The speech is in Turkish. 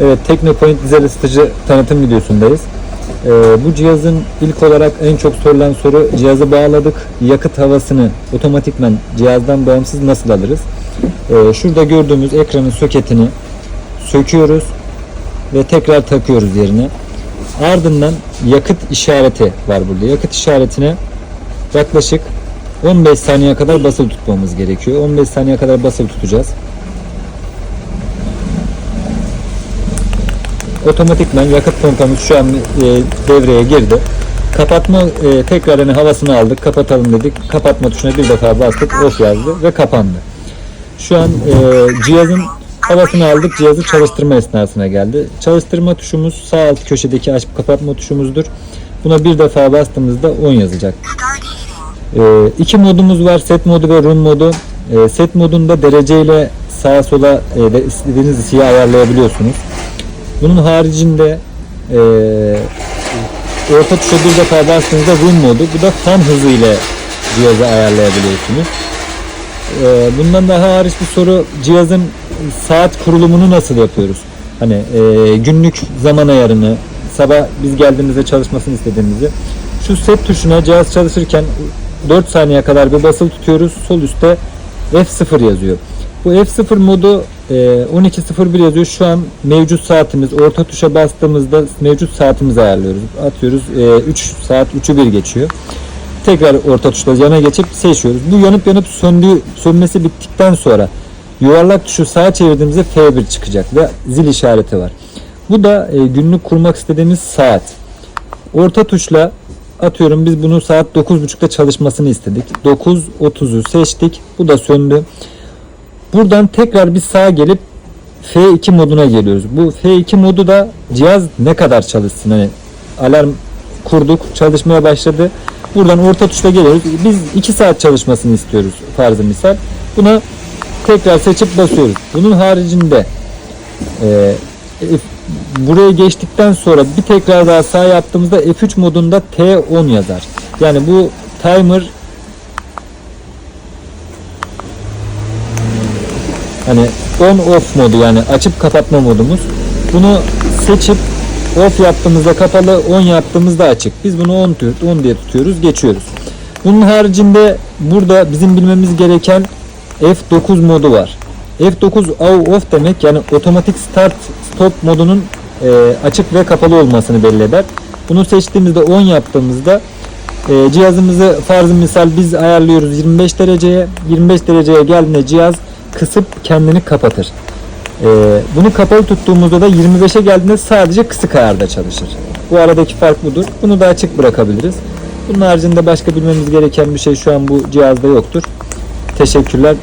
Evet, Teknopoint dizel ısıtıcı tanıtım videosundayız. Ee, bu cihazın ilk olarak en çok sorulan soru cihazı bağladık. Yakıt havasını otomatikmen cihazdan bağımsız nasıl alırız? Ee, şurada gördüğümüz ekranın soketini söküyoruz ve tekrar takıyoruz yerine. Ardından yakıt işareti var burada. Yakıt işaretine yaklaşık 15 saniye kadar basılı tutmamız gerekiyor. 15 saniye kadar basılı tutacağız. Otomatikman yakıt pompamız şu an e, devreye girdi. Kapatma e, tekrar hani havasını aldık. Kapatalım dedik. Kapatma tuşuna bir defa bastık. Off yazdı ve kapandı. Şu an e, cihazın havasını aldık. Cihazı çalıştırma esnasına geldi. Çalıştırma tuşumuz sağ alt köşedeki açıp kapatma tuşumuzdur. Buna bir defa bastığımızda 10 yazacak. E, iki modumuz var. Set modu ve room modu. E, set modunda dereceyle sağa sola e, istediğiniz ısıyı ayarlayabiliyorsunuz. Bunun haricinde e, orta tuşa bir defa bastığınızda room modu. Bu da fan hızı ile cihazı ayarlayabiliyorsunuz. E, bundan daha hariç bir soru cihazın saat kurulumunu nasıl yapıyoruz? Hani e, günlük zaman ayarını sabah biz geldiğimizde çalışmasını istediğimizi şu set tuşuna cihaz çalışırken 4 saniye kadar bir basılı tutuyoruz. Sol üstte F0 yazıyor. Bu F0 modu 12.01 yazıyor. Şu an mevcut saatimiz. Orta tuşa bastığımızda mevcut saatimizi ayarlıyoruz. Atıyoruz. E, 3 saat 3'ü 1 geçiyor. Tekrar orta tuşla yana geçip seçiyoruz. Bu yanıp yanıp söndüğü, sönmesi bittikten sonra yuvarlak tuşu sağa çevirdiğimizde F1 çıkacak ve zil işareti var. Bu da e, günlük kurmak istediğimiz saat. Orta tuşla atıyorum biz bunu saat 9.30'da çalışmasını istedik. 9.30'u seçtik. Bu da söndü. Buradan tekrar bir sağa gelip F2 moduna geliyoruz. Bu F2 modu da cihaz ne kadar çalışsın. Hani alarm kurduk, çalışmaya başladı. Buradan orta tuşla geliyoruz. Biz 2 saat çalışmasını istiyoruz farzı misal. Buna tekrar seçip basıyoruz. Bunun haricinde e, buraya geçtikten sonra bir tekrar daha sağ yaptığımızda F3 modunda T10 yazar. Yani bu timer hani on off modu yani açıp kapatma modumuz. Bunu seçip off yaptığımızda kapalı, on yaptığımızda açık. Biz bunu 10 tut- 10 diye tutuyoruz, geçiyoruz. Bunun haricinde burada bizim bilmemiz gereken F9 modu var. F9 AU off demek yani otomatik start stop modunun e, açık ve kapalı olmasını belli eder. Bunu seçtiğimizde 10 yaptığımızda e, cihazımızı farzı misal biz ayarlıyoruz 25 dereceye. 25 dereceye geldiğinde cihaz kısıp kendini kapatır. E, bunu kapalı tuttuğumuzda da 25'e geldiğinde sadece kısık ayarda çalışır. Bu aradaki fark budur. Bunu da açık bırakabiliriz. Bunun haricinde başka bilmemiz gereken bir şey şu an bu cihazda yoktur. Teşekkürler.